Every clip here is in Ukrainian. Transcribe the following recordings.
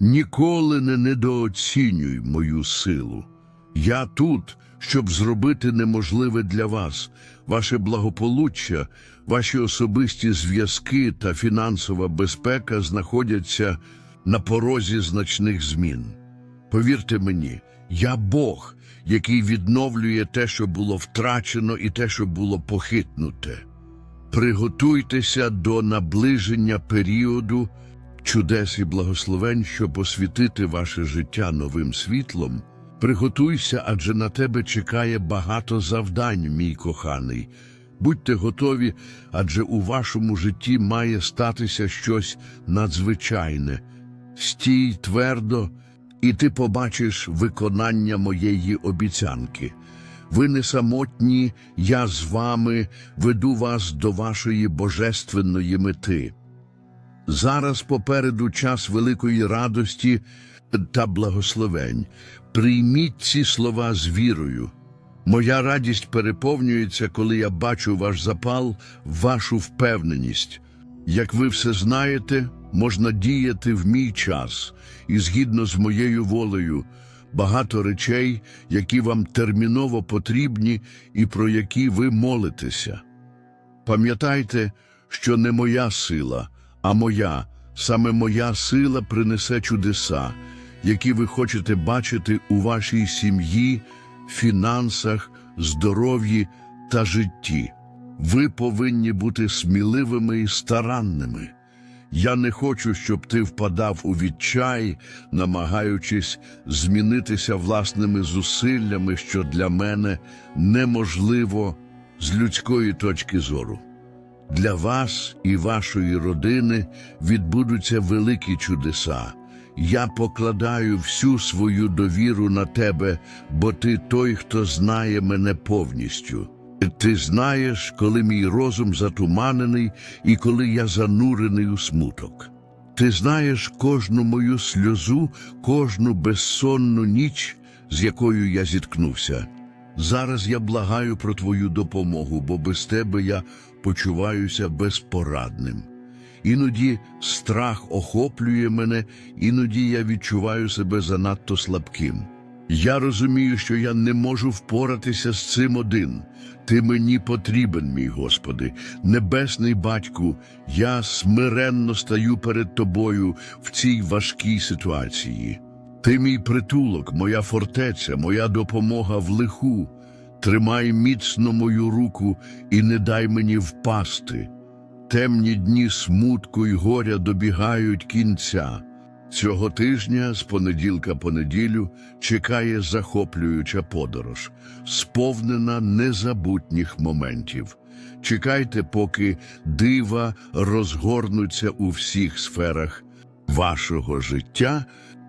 Ніколи не недооцінюй мою силу. Я тут, щоб зробити неможливе для вас, ваше благополуччя, ваші особисті зв'язки та фінансова безпека знаходяться на порозі значних змін. Повірте мені, я Бог, який відновлює те, що було втрачено, і те, що було похитнуте. Приготуйтеся до наближення періоду чудес і благословень, щоб освітити ваше життя новим світлом. Приготуйся, адже на тебе чекає багато завдань, мій коханий. Будьте готові, адже у вашому житті має статися щось надзвичайне. Стій твердо, і ти побачиш виконання моєї обіцянки. Ви не самотні, я з вами веду вас до вашої божественної мети. Зараз попереду час великої радості та благословень. Прийміть ці слова з вірою. Моя радість переповнюється, коли я бачу ваш запал, вашу впевненість. Як ви все знаєте, можна діяти в мій час і згідно з моєю волею. Багато речей, які вам терміново потрібні і про які ви молитеся. Пам'ятайте, що не моя сила, а моя, саме моя сила принесе чудеса, які ви хочете бачити у вашій сім'ї, фінансах, здоров'ї та житті. Ви повинні бути сміливими і старанними. Я не хочу, щоб ти впадав у відчай, намагаючись змінитися власними зусиллями, що для мене неможливо з людської точки зору. Для вас і вашої родини відбудуться великі чудеса. Я покладаю всю свою довіру на тебе, бо ти той, хто знає мене повністю. Ти знаєш, коли мій розум затуманений і коли я занурений у смуток. Ти знаєш кожну мою сльозу, кожну безсонну ніч, з якою я зіткнувся. Зараз я благаю про твою допомогу, бо без тебе я почуваюся безпорадним. Іноді страх охоплює мене, іноді я відчуваю себе занадто слабким. Я розумію, що я не можу впоратися з цим один. Ти мені потрібен, мій Господи, небесний батьку, я смиренно стаю перед тобою в цій важкій ситуації. Ти мій притулок, моя фортеця, моя допомога в лиху. Тримай міцно мою руку і не дай мені впасти. Темні дні смутку й горя добігають кінця. Цього тижня, з понеділка по неділю, чекає захоплююча подорож, сповнена незабутніх моментів. Чекайте, поки дива розгорнуться у всіх сферах вашого життя.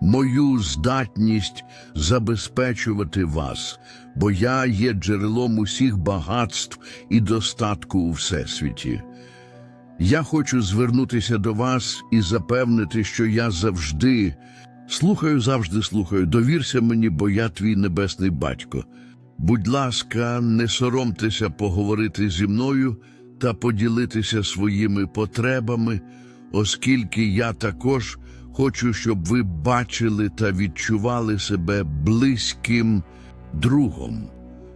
мою здатність забезпечувати вас, бо я є джерелом усіх багатств і достатку у всесвіті. Я хочу звернутися до вас і запевнити, що я завжди слухаю, завжди слухаю. Довірся мені, бо я твій небесний батько. Будь ласка, не соромтеся поговорити зі мною та поділитися своїми потребами, оскільки я також хочу, щоб ви бачили та відчували себе близьким другом.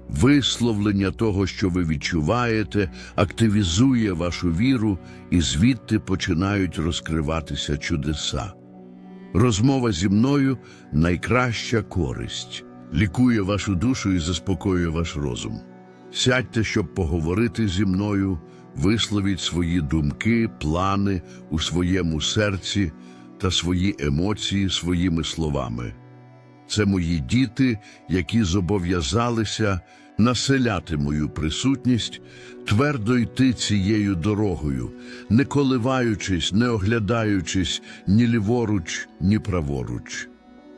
Висловлення того, що ви відчуваєте, активізує вашу віру, і звідти починають розкриватися чудеса. Розмова зі мною найкраща користь, лікує вашу душу і заспокоює ваш розум. Сядьте, щоб поговорити зі мною, висловіть свої думки, плани у своєму серці та свої емоції своїми словами. Це мої діти, які зобов'язалися населяти мою присутність, твердо йти цією дорогою, не коливаючись, не оглядаючись ні ліворуч, ні праворуч.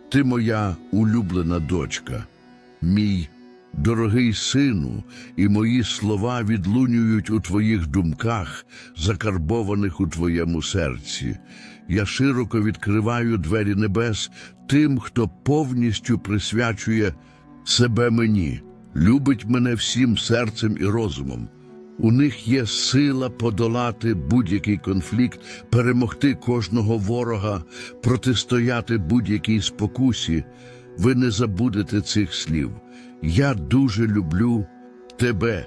Ти моя улюблена дочка, мій дорогий сину, і мої слова відлунюють у твоїх думках, закарбованих у твоєму серці. Я широко відкриваю двері небес тим, хто повністю присвячує себе мені, любить мене всім серцем і розумом. У них є сила подолати будь-який конфлікт, перемогти кожного ворога, протистояти будь-якій спокусі. Ви не забудете цих слів. Я дуже люблю тебе,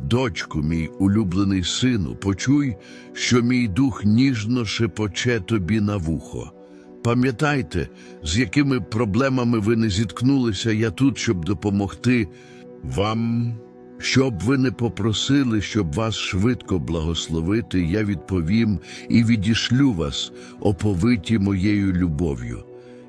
дочку, мій улюблений сину, почуй, що мій дух ніжно шепоче тобі на вухо. Пам'ятайте, з якими проблемами ви не зіткнулися, я тут, щоб допомогти вам. Щоб ви не попросили, щоб вас швидко благословити, я відповім і відішлю вас, оповиті моєю любов'ю.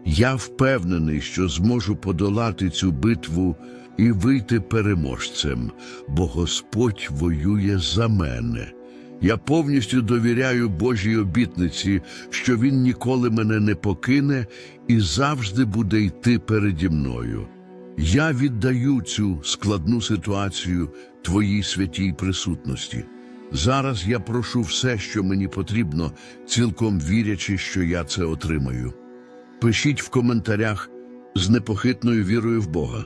Я впевнений, що зможу подолати цю битву і вийти переможцем, бо Господь воює за мене. Я повністю довіряю Божій обітниці, що Він ніколи мене не покине і завжди буде йти переді мною. Я віддаю цю складну ситуацію Твоїй святій присутності. Зараз я прошу все, що мені потрібно, цілком вірячи, що я це отримаю. Пишіть в коментарях з непохитною вірою в Бога.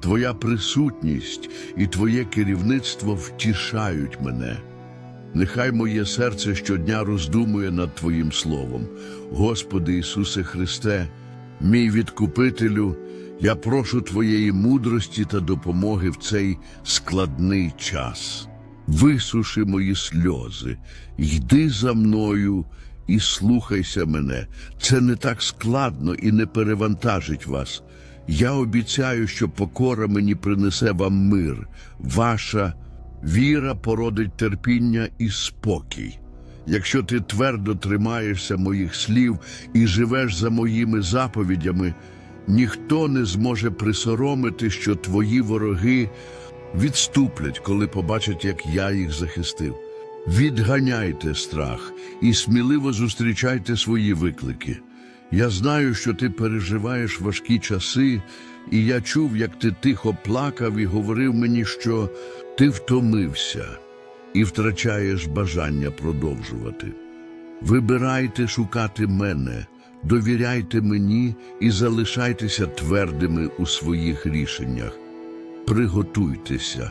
Твоя присутність і Твоє керівництво втішають мене. Нехай моє серце щодня роздумує над Твоїм Словом. Господи Ісусе Христе, мій відкупителю, я прошу Твоєї мудрості та допомоги в цей складний час. Висуши мої сльози, йди за мною і слухайся мене. Це не так складно і не перевантажить вас. Я обіцяю, що покора мені принесе вам мир. Ваша віра породить терпіння і спокій. Якщо ти твердо тримаєшся моїх слів і живеш за моїми заповідями, ніхто не зможе присоромити, що твої вороги відступлять, коли побачать, як я їх захистив. Відганяйте страх і сміливо зустрічайте свої виклики. Я знаю, що ти переживаєш важкі часи, і я чув, як ти тихо плакав і говорив мені, що ти втомився і втрачаєш бажання продовжувати. Вибирайте шукати мене, довіряйте мені і залишайтеся твердими у своїх рішеннях. Приготуйтеся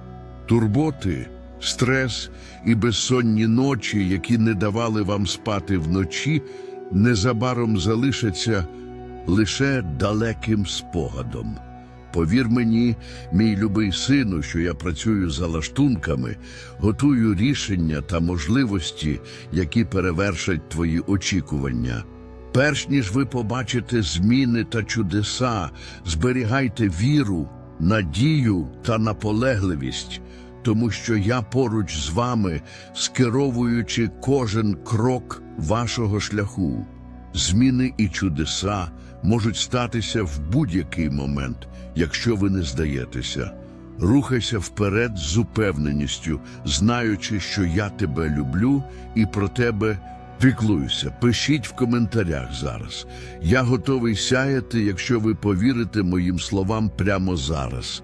Турботи, стрес і безсонні ночі, які не давали вам спати вночі, незабаром залишаться лише далеким спогадом. Повір мені, мій любий сину, що я працюю за лаштунками, готую рішення та можливості, які перевершать твої очікування. Перш ніж ви побачите зміни та чудеса, зберігайте віру, надію та наполегливість, тому що я поруч з вами, скеровуючи кожен крок вашого шляху. Зміни і чудеса можуть статися в будь-який момент, якщо ви не здаєтеся. Рухайся вперед з упевненістю, знаючи, що я тебе люблю і про тебе піклуюся. Пишіть в коментарях зараз. Я готовий сяяти, якщо ви повірите моїм словам прямо зараз.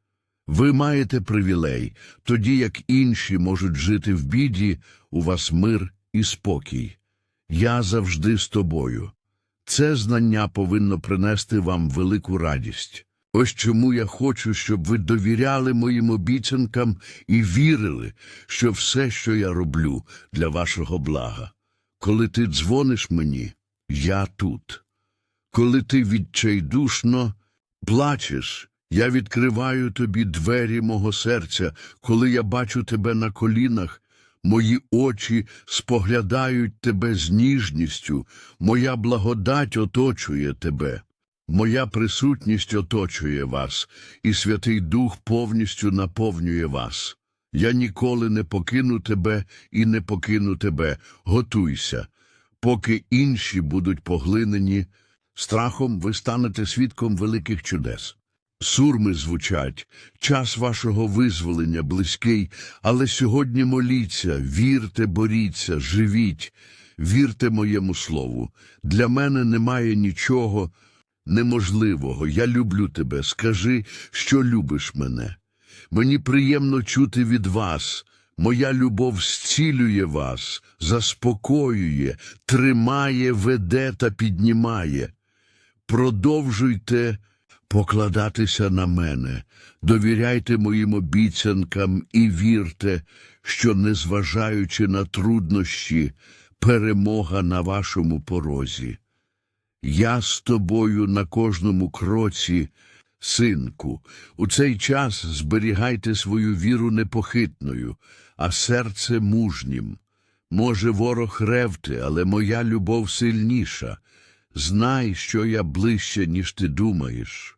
Ви маєте привілей, тоді як інші можуть жити в біді, у вас мир і спокій. Я завжди з тобою. Це знання повинно принести вам велику радість. Ось чому я хочу, щоб ви довіряли моїм обіцянкам і вірили, що все, що я роблю, для вашого блага. Коли ти дзвониш мені, я тут. Коли ти відчайдушно плачеш, я відкриваю тобі двері мого серця, коли я бачу тебе на колінах, мої очі споглядають тебе з ніжністю, моя благодать оточує тебе, моя присутність оточує вас, і Святий Дух повністю наповнює вас. Я ніколи не покину тебе і не покину тебе. Готуйся, поки інші будуть поглинені. Страхом ви станете свідком великих чудес. Сурми звучать, час вашого визволення близький, але сьогодні моліться, вірте, боріться, живіть, вірте моєму слову. Для мене немає нічого неможливого. Я люблю тебе. Скажи, що любиш мене. Мені приємно чути від вас. Моя любов зцілює вас, заспокоює, тримає, веде та піднімає. Продовжуйте покладатися на мене, довіряйте моїм обіцянкам і вірте, що, незважаючи на труднощі, перемога на вашому порозі. Я з тобою на кожному кроці, синку. У цей час зберігайте свою віру непохитною, а серце мужнім. Може, ворог ревти, але моя любов сильніша. Знай, що я ближче, ніж ти думаєш.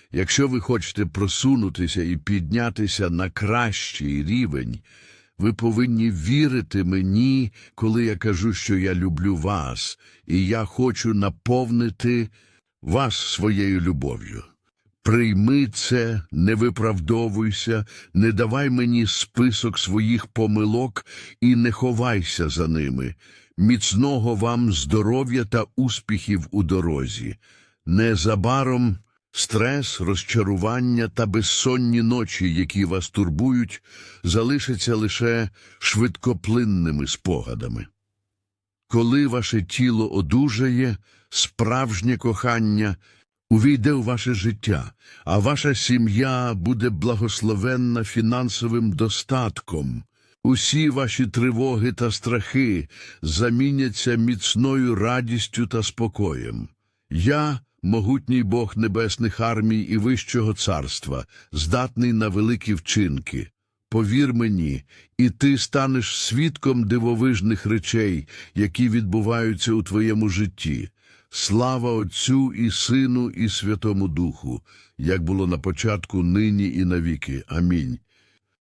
Якщо ви хочете просунутися і піднятися на кращий рівень, ви повинні вірити мені, коли я кажу, що я люблю вас, і я хочу наповнити вас своєю любов'ю. Прийми це, не виправдовуйся, не давай мені список своїх помилок і не ховайся за ними. міцного вам здоров'я та успіхів у дорозі. Незабаром стрес, розчарування та безсонні ночі, які вас турбують, залишаться лише швидкоплинними спогадами. Коли ваше тіло одужає, справжнє кохання увійде у ваше життя, а ваша сім'я буде благословенна фінансовим достатком. Усі ваші тривоги та страхи заміняться міцною радістю та спокоєм. Я, могутній Бог небесних армій і Вищого царства, здатний на великі вчинки. Повір мені, і ти станеш свідком дивовижних речей, які відбуваються у твоєму житті. Слава Отцю і Сину і Святому Духу, як було на початку, нині і навіки. Амінь.